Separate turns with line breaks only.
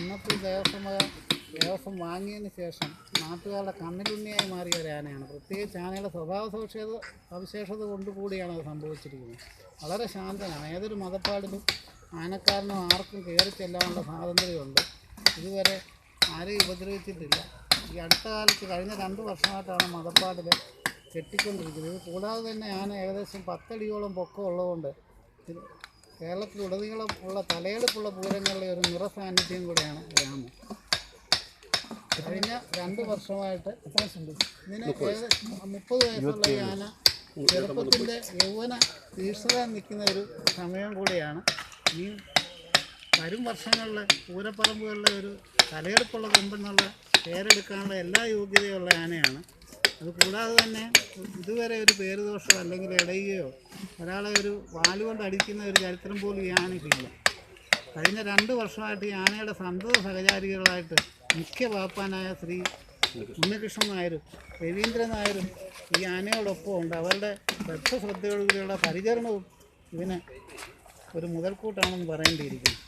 ഇന്നത്തെ ദേവസ്വം ദേവസ്വം വാങ്ങിയതിന് ശേഷം നാട്ടുകാരുടെ കണ്ണിലുണ്ണിയായി മാറിയ ഒരു ആനയാണ്. പ്രത്യേകിച്ച് ആനയുടെ സ്വഭാവ സവിശേഷത സവിശേഷത കൊണ്ടുകൂടിയാണ് അത് സംഭവിച്ചിരിക്കുന്നത്. വളരെ ശാന്തനാണ്. ഏതൊരു മതപ്പാടിലും ആനക്കാരനും ആർക്കും കയറി ചെല്ലാനുള്ള സ്വാതന്ത്ര്യമുണ്ട്. ഇതുവരെ ആരെയും ഉപദ്രവിച്ചിട്ടില്ല. ഈ അടുത്ത കാലത്ത് കഴിഞ്ഞ രണ്ട് വർഷമായിട്ടാണ് മതപ്പാടിൽ കെട്ടിക്കൊണ്ടിരിക്കുന്നത്. ഇത് കൂടാതെ തന്നെ ആന ഏകദേശം പത്തടിയോളം പൊക്കം ഉള്ളതുകൊണ്ട് ഇത് കേരളത്തിലുടനീളം ഉള്ള തലയെടുപ്പുള്ള പൂരങ്ങളിലെ ഒരു നിറസാന്നിധ്യം കൂടെയാണ് ഗ്രാമം. കഴിഞ്ഞ രണ്ട് വർഷമായിട്ട് ഇതിന് മുപ്പത് വയസ്സുള്ള ആന ചെറുപ്പത്തിന്റെ യൗവന തീക്ഷ്ണത നിൽക്കുന്ന ഒരു സമയം കൂടിയാണ്. ഈ വരും വർഷങ്ങളിൽ പൂരപ്പറമ്പുകളിലെ ഒരു തലയെടുപ്പുള്ള കൊമ്പെന്നുള്ള പേരെടുക്കാനുള്ള എല്ലാ യോഗ്യതയുള്ള ആനയാണ് അത് കൂടാതെ തന്നെ ഇതുവരെ ഒരു പേരുദോഷമോ അല്ലെങ്കിൽ ഇടയുകയോ ഒരാളെ ഒരു വാലുകൊണ്ട് അടിക്കുന്ന ഒരു ചരിത്രം പോലും ഈ ആനയ്ക്കില്ല. കഴിഞ്ഞ രണ്ട് വർഷമായിട്ട് ഈ ആനയുടെ സന്തത സഹചാരികളായിട്ട് മുഖ്യ പാപ്പാനായ ശ്രീ ഉണ്ണികൃഷ്ണൻ നായരും രവീന്ദ്രൻ നായരും ഈ ആനയോടൊപ്പം ഉണ്ട്. അവരുടെ ശ്രദ്ധയോടുകൂടിയുള്ള പരിചരണവും ഇതിന് ഒരു മുതൽക്കൂട്ടാണെന്ന് പറയേണ്ടിയിരിക്കുന്നു.